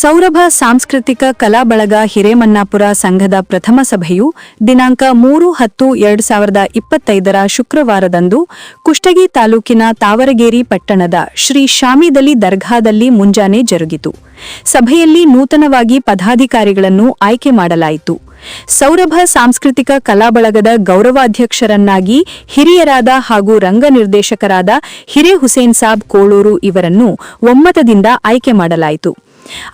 ಸೌರಭ ಸಾಂಸ್ಕೃತಿಕ ಕಲಾ ಬಳಗ ಹಿರೇಮನ್ನಾಪುರ ಸಂಘದ ಪ್ರಥಮ ಸಭೆಯು ದಿನಾಂಕ ಮೂರು ಹತ್ತು ಎರಡು ಸಾವಿರದ ಇಪ್ಪತ್ತೈದರ ಶುಕ್ರವಾರದಂದು ಕುಷ್ಟಗಿ ತಾಲೂಕಿನ ತಾವರಗೇರಿ ಪಟ್ಟಣದ ಶ್ರೀ ಶಾಮಿದಲಿ ದರ್ಗಾದಲ್ಲಿ ಮುಂಜಾನೆ ಜರುಗಿತು. ಸಭೆಯಲ್ಲಿ ನೂತನವಾಗಿ ಪದಾಧಿಕಾರಿಗಳನ್ನು ಆಯ್ಕೆ ಮಾಡಲಾಯಿತು. ಸೌರಭ ಸಾಂಸ್ಕೃತಿಕ ಕಲಾ ಬಳಗದ ಗೌರವಾಧ್ಯಕ್ಷರನ್ನಾಗಿ ಹಿರಿಯರಾದ ಹಾಗೂ ರಂಗ ನಿರ್ದೇಶಕರಾದ ಹಿರೇ ಹುಸೇನ್ ಸಾಬ್ ಕೋಳೂರು ಇವರನ್ನು ಒಮ್ಮತದಿಂದ ಆಯ್ಕೆ ಮಾಡಲಾಯಿತು.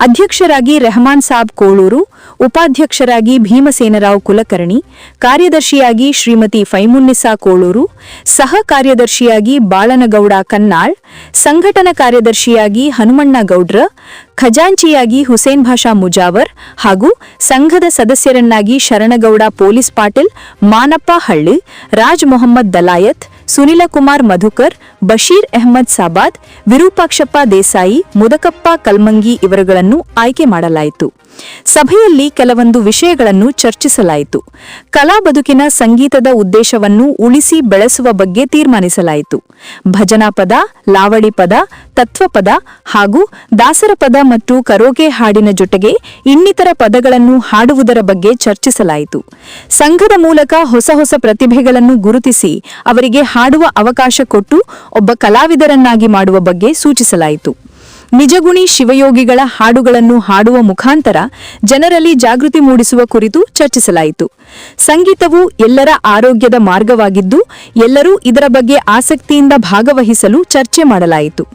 ಅಧ್ಯಕ್ಷರಾಗಿ ರೆಹಮಾನ್ ಸಾಬ್ ಕೋಳೂರು, ಉಪಾಧ್ಯಕ್ಷರಾಗಿ ಭೀಮಸೇನರಾವ್ ಕುಲಕರ್ಣಿ, ಕಾರ್ಯದರ್ಶಿಯಾಗಿ ಶ್ರೀಮತಿ ಫೈಮುನ್ನಿಸಾ ಕೋಳೂರು, ಸಹ ಕಾರ್ಯದರ್ಶಿಯಾಗಿ ಬಾಳನಗೌಡ ಕನ್ನಾಳ್, ಸಂಘಟನಾ ಕಾರ್ಯದರ್ಶಿಯಾಗಿ ಹನುಮಣ್ಣ ಗೌಡ್ರ, ಖಜಾಂಚಿಯಾಗಿ ಹುಸೇನ್ ಭಾಷಾ ಮುಜಾವರ್ ಹಾಗೂ ಸಂಘದ ಸದಸ್ಯರನ್ನಾಗಿ ಶರಣಗೌಡ ಪೊಲೀಸ್ ಪಾಟೀಲ್ ಮಾನಪ್ಪ ಹಳ್ಳಿ, ರಾಜ್ ಮೊಹಮ್ಮದ್ ದಲಾಯತ್ ಸುನಿಲಕುಮಾರ್ ಮಧುಕರ್, ಬಶೀರ್ ಅಹ್ಮದ್ ಸಾಬಾದ್ ವಿರೂಪಾಕ್ಷಪ್ಪ ದೇಸಾಯಿ, ಮುದಕಪ್ಪ ಕಲ್ಮಂಗಿ ಇವರುಗಳನ್ನು ಆಯ್ಕೆ ಮಾಡಲಾಯಿತು. ಸಭೆಯಲ್ಲಿ ಕೆಲವೊಂದು ವಿಷಯಗಳನ್ನು ಚರ್ಚಿಸಲಾಯಿತು. ಕಲಾ ಬದುಕಿನ ಸಂಗೀತದ ಉದ್ದೇಶವನ್ನು ಉಳಿಸಿ ಬೆಳೆಸುವ ಬಗ್ಗೆ ತೀರ್ಮಾನಿಸಲಾಯಿತು. ಭಜನಾ ಪದ ಲಾವಡಿ ಪದ ತತ್ವಪದ ಹಾಗೂ ದಾಸರ ಪದ ಮತ್ತು ಕರೋಗೆ ಹಾಡಿನ ಜೊತೆಗೆ ಇನ್ನಿತರ ಪದಗಳನ್ನು ಹಾಡುವುದರ ಬಗ್ಗೆ ಚರ್ಚಿಸಲಾಯಿತು. ಸಂಘದ ಮೂಲಕ ಹೊಸ ಹೊಸ ಪ್ರತಿಭೆಗಳನ್ನು ಗುರುತಿಸಿ ಅವರಿಗೆ ಹಾಡುವ ಅವಕಾಶ ಕೊಟ್ಟು ಒಬ್ಬ ಕಲಾವಿದರನ್ನಾಗಿ ಮಾಡುವ ಬಗ್ಗೆ ಸೂಚಿಸಲಾಯಿತು. ನಿಜಗುಣಿ ಶಿವಯೋಗಿಗಳ ಹಾಡುಗಳನ್ನು ಹಾಡುವ ಮುಖಾಂತರ ಜನರಲ್ಲಿ ಜಾಗೃತಿ ಮೂಡಿಸುವ ಕುರಿತು ಚರ್ಚಿಸಲಾಯಿತು. ಸಂಗೀತವು ಎಲ್ಲರ ಆರೋಗ್ಯದ ಮಾರ್ಗವಾಗಿದ್ದು, ಎಲ್ಲರೂ ಇದರ ಬಗ್ಗೆ ಆಸಕ್ತಿಯಿಂದ ಭಾಗವಹಿಸಲು ಚರ್ಚೆ ಮಾಡಲಾಯಿತು.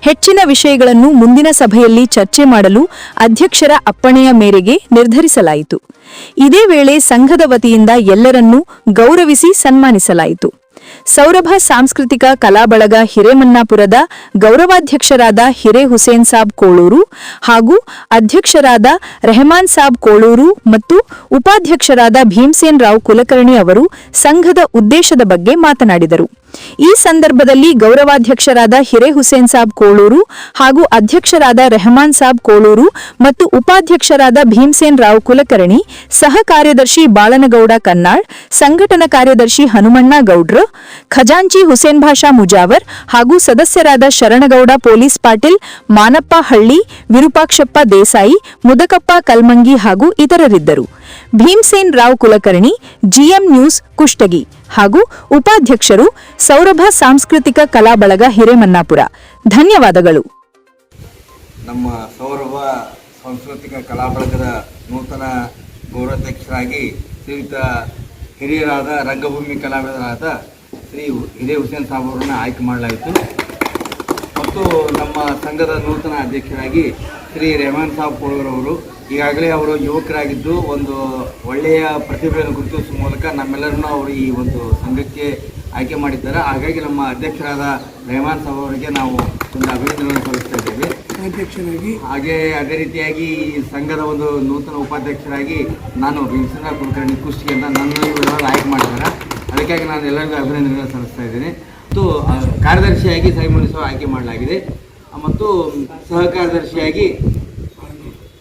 ಹೆಚ್ಚಿನ ವಿಷಯಗಳನ್ನು ಮುಂದಿನ ಸಭೆಯಲ್ಲಿ ಚರ್ಚೆ ಮಾಡಲು ಅಧ್ಯಕ್ಷರ ಅಪ್ಪಣೆಯ ಮೇರೆಗೆ ನಿರ್ಧರಿಸಲಾಯಿತು. ಇದೇ ವೇಳೆ ಸಂಘದ ವತಿಯಿಂದ ಎಲ್ಲರನ್ನೂ ಗೌರವಿಸಿ ಸನ್ಮಾನಿಸಲಾಯಿತು. ಸೌರಭ ಸಾಂಸ್ಕೃತಿಕ ಕಲಾಬಳಗ ಹಿರೇಮನ್ನಾಪುರದ ಗೌರವಾಧ್ಯಕ್ಷರಾದ ಹಿರೇ ಹುಸೇನ್ ಸಾಬ್ ಕೋಳೂರು ಹಾಗೂ ಅಧ್ಯಕ್ಷರಾದ ರೆಹಮಾನ್ ಸಾಬ್ ಕೋಳೂರು ಮತ್ತು ಉಪಾಧ್ಯಕ್ಷರಾದ ಭೀಮಸೇನ್ ರಾವ್ ಕುಲಕರ್ಣಿ ಅವರು ಸಂಘದ ಉದ್ದೇಶದ ಬಗ್ಗೆ ಮಾತನಾಡಿದರು. ಈ ಸಂದರ್ಭದಲ್ಲಿ ಗೌರವಾಧ್ಯಕ್ಷರಾದ ಹಿರೇ ಹುಸೇನ್ ಸಾಬ್ ಕೋಳೂರು ಹಾಗೂ ಅಧ್ಯಕ್ಷರಾದ ರೆಹಮಾನ್ ಸಾಬ್ ಕೋಳೂರು ಮತ್ತು ಉಪಾಧ್ಯಕ್ಷರಾದ ಭೀಮಸೇನ್ ರಾವ್ ಕುಲಕರ್ಣಿ, ಸಹ ಕಾರ್ಯದರ್ಶಿ ಬಾಳನಗೌಡ ಕನ್ನಾಳ್, ಸಂಘಟನಾ ಕಾರ್ಯದರ್ಶಿ ಹನುಮಣ್ಣ ಗೌಡ್ರ ಖಜಾಂಚಿ ಹುಸೇನ್ ಭಾಷಾ ಮುಜಾವರ್ ಹಾಗೂ ಸದಸ್ಯರಾದ ಶರಣಗೌಡ ಪೊಲೀಸ್ ಪಾಟೀಲ್, ಮಾನಪ್ಪ ಹಳ್ಳಿ, ವಿರೂಪಾಕ್ಷಪ್ಪ ದೇಸಾಯಿ, ಮುದಕಪ್ಪ ಕಲ್ಮಂಗಿ ಹಾಗೂ ಇತರರಿದ್ದರು. ಭೀಮಸೇನ್ ರಾವ್ ಕುಲಕರ್ಣಿ, ಜಿಎಂ ನ್ಯೂಸ್ ಕುಷ್ಟಗಿ ಹಾಗೂ ಉಪಾಧ್ಯಕ್ಷರು ಸೌರಭ ಸಾಂಸ್ಕೃತಿಕ ಕಲಾ ಬಳಗ ಹಿರೇಮನ್ನಾಪುರ. ಧನ್ಯವಾದಗಳು. ನಮ್ಮ ಸೌರಭ ಸಾಂಸ್ಕೃತಿಕ ಕಲಾ ಬಳಗದ ನೂತನ ಗೌರವಾಧ್ಯಕ್ಷರಾಗಿ ಶ್ರೀಯುತ ಹಿರಿಯರಾದ ರಂಗಭೂಮಿ ಕಲಾವಿದರಾದ ಶ್ರೀ ಹಿರೇ ಹುಸೇನ್ ಸಾಬ್ ಅವರನ್ನು ಆಯ್ಕೆ ಮಾಡಲಾಯಿತು. ಮತ್ತು ನಮ್ಮ ಸಂಘದ ನೂತನ ಅಧ್ಯಕ್ಷರಾಗಿ ಶ್ರೀ ರೆಹಮಾನ್ ಸಾಬ್ ಕೋಳೂರವರು ಈಗಾಗಲೇ ಅವರು ಯುವಕರಾಗಿದ್ದು ಒಂದು ಒಳ್ಳೆಯ ಪ್ರತಿಭೆಯನ್ನು ಗುರುತಿಸುವ ಮೂಲಕ ನಮ್ಮೆಲ್ಲರನ್ನು ಅವರು ಈ ಒಂದು ಸಂಘಕ್ಕೆ ಆಯ್ಕೆ ಮಾಡಿದ್ದಾರೆ. ಹಾಗಾಗಿ ನಮ್ಮ ಅಧ್ಯಕ್ಷರಾದ ರೆಹಮಾನ್ ಸಾಬ್ ಅವರಿಗೆ ನಾವು ಒಂದು ಅಭಿನಂದನೆಯನ್ನು ಸಲ್ಲಿಸ್ತಾ ಇದ್ದೇವೆ. ಅಧ್ಯಕ್ಷರಾಗಿ ಹಾಗೆ ಅದೇ ರೀತಿಯಾಗಿ ಈ ಸಂಘದ ಒಂದು ನೂತನ ಉಪಾಧ್ಯಕ್ಷರಾಗಿ ನಾನು ಭೀಮಸೇನ ಕುಲಕರ್ಣಿ ಕುಸ್ತಿಗೆಂತ ನನ್ನನ್ನು ಆಯ್ಕೆ ಮಾಡಿದ್ದಾರೆ. ಅದಕ್ಕಾಗಿ ನಾನು ಎಲ್ಲರಿಗೂ ಅಭಿನಂದನೆಗಳನ್ನು ಸಲ್ಲಿಸ್ತಾ ಇದ್ದೇನೆ. ಮತ್ತು ಕಾರ್ಯದರ್ಶಿಯಾಗಿ ಸೈಮುನಿಸುವ ಆಯ್ಕೆ ಮಾಡಲಾಗಿದೆ. ಮತ್ತು ಸಹ ಕಾರ್ಯದರ್ಶಿಯಾಗಿ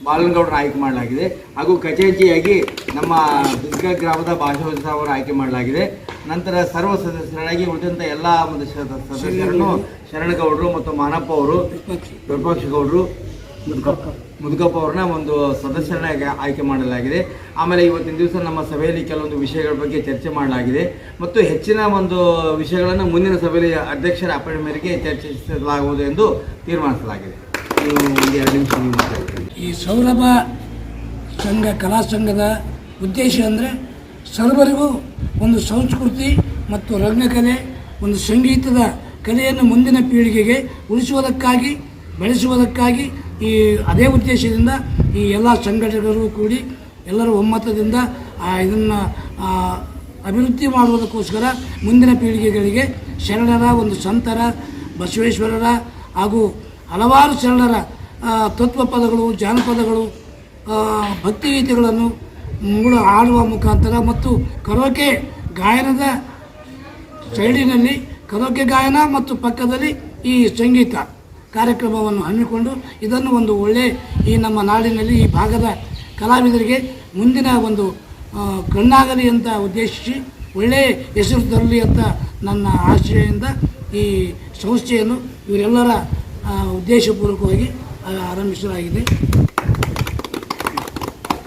ಬಾಲನಗೌಡರ ಆಯ್ಕೆ ಮಾಡಲಾಗಿದೆ. ಹಾಗೂ ಕಚೇರಿಯಾಗಿ ನಮ್ಮ ದುರ್ಗ ಗ್ರಾಮದ ಭಾಷಾವತ ಅವರು ಆಯ್ಕೆ ಮಾಡಲಾಗಿದೆ. ನಂತರ ಸರ್ವ ಸದಸ್ಯರಾಗಿ ಉಳಿದಂಥ ಎಲ್ಲ ಒಂದು ಸದಸ್ಯರನ್ನು ಶರಣಗೌಡರು ಮತ್ತು ಮಾನಪ್ಪ ಅವರು ವಿಪಕ್ಷ. ಗೌಡರು ಮುದುಕಪ್ಪ ಅವ್ರನ್ನ ಒಂದು ಸದಸ್ಯರನ್ನಾಗಿ ಆಯ್ಕೆ ಮಾಡಲಾಗಿದೆ. ಆಮೇಲೆ ಇವತ್ತಿನ ದಿವಸ ನಮ್ಮ ಸಭೆಯಲ್ಲಿ ಕೆಲವೊಂದು ವಿಷಯಗಳ ಬಗ್ಗೆ ಚರ್ಚೆ ಮಾಡಲಾಗಿದೆ. ಮತ್ತು ಹೆಚ್ಚಿನ ಒಂದು ವಿಷಯಗಳನ್ನು ಮುಂದಿನ ಸಭೆಯಲ್ಲಿ ಅಧ್ಯಕ್ಷರ ಅಪಾಯಿಂಟ್ ಮೇರೆಗೆ ಚರ್ಚಿಸಲಾಗುವುದು ಎಂದು ತೀರ್ಮಾನಿಸಲಾಗಿದೆ. ಈ ಸೌರಭ ಸಂಘ, ಕಲಾ ಸಂಘದ ಉದ್ದೇಶ ಅಂದರೆ ಸರ್ವರಿಗೂ ಒಂದು ಸಂಸ್ಕೃತಿ ಮತ್ತು ರಂಗಕಲೆ, ಒಂದು ಸಂಗೀತದ ಕಲೆಯನ್ನು ಮುಂದಿನ ಪೀಳಿಗೆಗೆ ಉಳಿಸುವುದಕ್ಕಾಗಿ, ಬೆಳೆಸುವುದಕ್ಕಾಗಿ ಈ ಅದೇ ಉದ್ದೇಶದಿಂದ ಈ ಎಲ್ಲ ಸಂಘಟಕರು ಕೂಡಿ ಎಲ್ಲರೂ ಒಮ್ಮತದಿಂದ ಇದನ್ನು ಅಭಿವೃದ್ಧಿ ಮಾಡುವುದಕ್ಕೋಸ್ಕರ ಮುಂದಿನ ಪೀಳಿಗೆಗಳಿಗೆ ಶರಣರ, ಒಂದು ಸಂತರ, ಬಸವೇಶ್ವರರ ಹಾಗೂ ಹಲವಾರು ಶರಣರ ತತ್ವ ಪದಗಳು, ಜಾನಪದಗಳು ಭಕ್ತಿಗೀತೆಗಳನ್ನು ಮೂಲ ಹಾಡುವ ಮುಖಾಂತರ ಮತ್ತು ಕರೋಕೆ ಗಾಯನದ ಶೈಲಿನಲ್ಲಿ, ಕರೋಕೆ ಗಾಯನ ಮತ್ತು ಪಕ್ಕದಲ್ಲಿ ಈ ಸಂಗೀತ. ಕಾರ್ಯಕ್ರಮವನ್ನು ಹಮ್ಮಿಕೊಂಡು ಇದನ್ನು ಒಂದು ಒಳ್ಳೆ ಈ ನಮ್ಮ ನಾಡಿನಲ್ಲಿ ಈ ಭಾಗದ ಕಲಾವಿದರಿಗೆ ಮುಂದಿನ ಒಂದು ಕಣ್ಣಾಗಲಿ ಅಂತ ಉದ್ದೇಶಿಸಿ ಒಳ್ಳೆಯ ಹೆಸರು ತರಲಿ ಅಂತ ನನ್ನ ಆಶಯದಿಂದ ಈ ಸಂಸ್ಥೆಯನ್ನು ಇವರೆಲ್ಲರ ಉದ್ದೇಶಪೂರ್ವಕವಾಗಿ ಆರಂಭಿಸಲಾಗಿದೆ.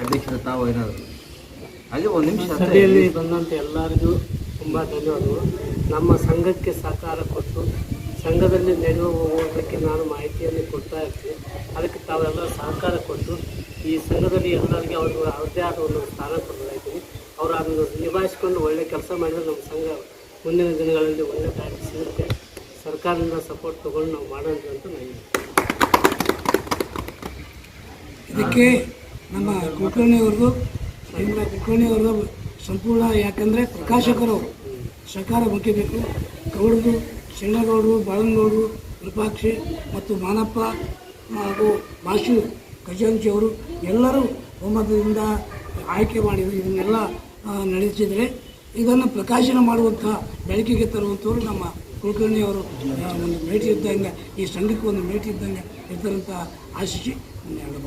ಅಧ್ಯಕ್ಷರ ತಾವು ಏನಾದ್ರು? ಹಾಗೆ ಒಂದು ನಿಮಿಷ. ಸಭೆಯಲ್ಲಿ ಬಂದಂಥ ಎಲ್ಲರಿಗೂ ತುಂಬ ಧನ್ಯವಾದಗಳು. ನಮ್ಮ ಸಂಘಕ್ಕೆ ಸಹಕಾರ ಕೊಟ್ಟು ಸಂಘದಲ್ಲಿ ನಡೆಯುವ ಹೋಗೋದಕ್ಕೆ ನಾನು ಮಾಹಿತಿಯನ್ನು ಕೊಡ್ತಾ ಇರ್ತೀನಿ. ಅದಕ್ಕೆ ತಾವೆಲ್ಲ ಸಹಕಾರ ಕೊಟ್ಟು ಈ ಸಂಘದಲ್ಲಿ ಎಲ್ಲರಿಗೆ ಅವರು ಅವರದೇ ಆದ ಒಂದು ಸ್ಥಾನ ಕೊಡಲಾಗ್ತೀನಿ ಅವರು ಅದನ್ನು ನಿಭಾಯಿಸಿಕೊಂಡು ಒಳ್ಳೆ ಕೆಲಸ ಮಾಡಿದರೆ ನಮ್ಮ ಸಂಘ ಮುಂದಿನ ದಿನಗಳಲ್ಲಿ ಒಳ್ಳೆ ಕಾರ್ಯ ಸಿಗುತ್ತೆ. ಸರ್ಕಾರದಿಂದ ಸಪೋರ್ಟ್ ತೊಗೊಂಡು ನಾವು ಮಾಡೋಣ ಅಂತ ನನಗೆ ಇದಕ್ಕೆ ನಮ್ಮ ಕುಲಕರ್ಣಿಯವ್ರದ್ದು, ಕೇಂದ್ರ ಕುಲಕರ್ಣಿಯವ್ರದ್ದು ಸಂಪೂರ್ಣ ಯಾಕಂದರೆ ಪ್ರಕಾಶಕರು ಸಹಕಾರ ಮುಖ್ಯಬೇಕು. ಗೌಡರು ಶಣ್ಣಗೌಡರು ಬಾಳನಗೌಡರು ವಿರೂಪಾಕ್ಷಿ ಮತ್ತು ಮಾನಪ್ಪ ಹಾಗೂ ಭಾಷು ಖಜಾಂಚಿ ಅವರು ಎಲ್ಲರೂ ಒಮ್ಮತದಿಂದ ಆಯ್ಕೆ ಮಾಡಿದರು ಇದನ್ನೆಲ್ಲ ನಡೆಸಿದರೆ ಇದನ್ನು ಪ್ರಕಾಶನ ಮಾಡುವಂಥ ಬೆಳಕಿಗೆ ತರುವಂಥವ್ರು ನಮ್ಮ ಕುಲಕರ್ಣಿಯವರು ಒಂದು ಭೇಟಿ ಇದ್ದಂಗೆ ಈ ಸಂಘಕ್ಕೆ ಒಂದು ಭೇಟಿ ಇದ್ದಂಗೆ ಇರ್ತಾರಂತ ಆಶಿಸಿ, ಒಂದು ಎರಡು